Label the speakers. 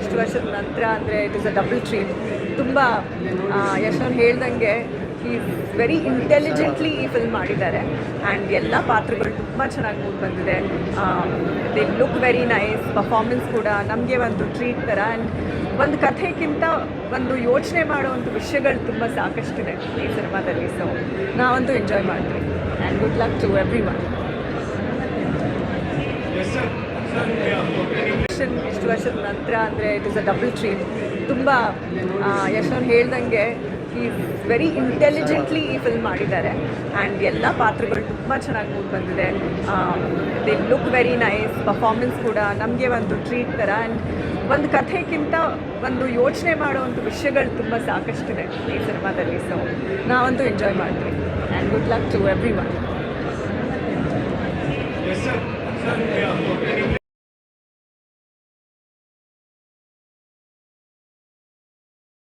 Speaker 1: ಇಷ್ಟು ವರ್ಷದ ನಂತರ ಅಂದರೆ it is a double treat ತುಂಬ ಯಶೋನ್ ಹೇಳ್ದಂಗೆ ಈ ವೆರಿ ಇಂಟೆಲಿಜೆಂಟ್ಲಿ ಈ ಫಿಲ್ಮ್ ಮಾಡಿದ್ದಾರೆ. ಆ್ಯಂಡ್ ಎಲ್ಲ ಪಾತ್ರಗಳು ತುಂಬ ಚೆನ್ನಾಗಿ ಮೂಡ್ ಬಂದಿದೆ. They look very nice performance ಕೂಡ ನಮಗೆ ಒಂದು ಟ್ರೀಟ್ ಥರ ಆ್ಯಂಡ್ ಒಂದು ಕಥೆಗಿಂತ ಒಂದು ಯೋಚನೆ ಮಾಡುವಂಥ ವಿಷಯಗಳು ತುಂಬ ಸಾಕಷ್ಟಿದೆ ಈ ಸಿನಿಮಾದಲ್ಲಿ. ಸೊ ನಾವಂತೂ ಎಂಜಾಯ್ ಮಾಡ್ತೀವಿ. And good luck to everyone ಇಷ್ಟು ವರ್ಷದ ನಂತರ ಅಂದರೆ it is a double treat ತುಂಬ ಯಶೋನ್ ಹೇಳ್ದಂಗೆ ಈ ವೆರಿ ಇಂಟೆಲಿಜೆಂಟ್ಲಿ ಈ ಫಿಲ್ಮ್ ಮಾಡಿದ್ದಾರೆ. ಆ್ಯಂಡ್ ಎಲ್ಲ ಪಾತ್ರಗಳು ತುಂಬ ಚೆನ್ನಾಗಿ ಮೂಡ್ ಬಂದಿದೆ. The look very nice performance ಕೂಡ ನಮಗೆ ಒಂದು ಟ್ರೀಟ್ ಥರ ಆ್ಯಂಡ್ ಒಂದು ಕಥೆಗಿಂತ ಒಂದು ಯೋಚನೆ ಮಾಡುವಂಥ ವಿಷಯಗಳು ತುಂಬ ಸಾಕಷ್ಟಿದೆ ಈ ಸಿನಿಮಾದಲ್ಲಿ. ಸೊ ನಾವಂತೂ ಎಂಜಾಯ್ ಮಾಡ್ತೀವಿ. And good luck to everyone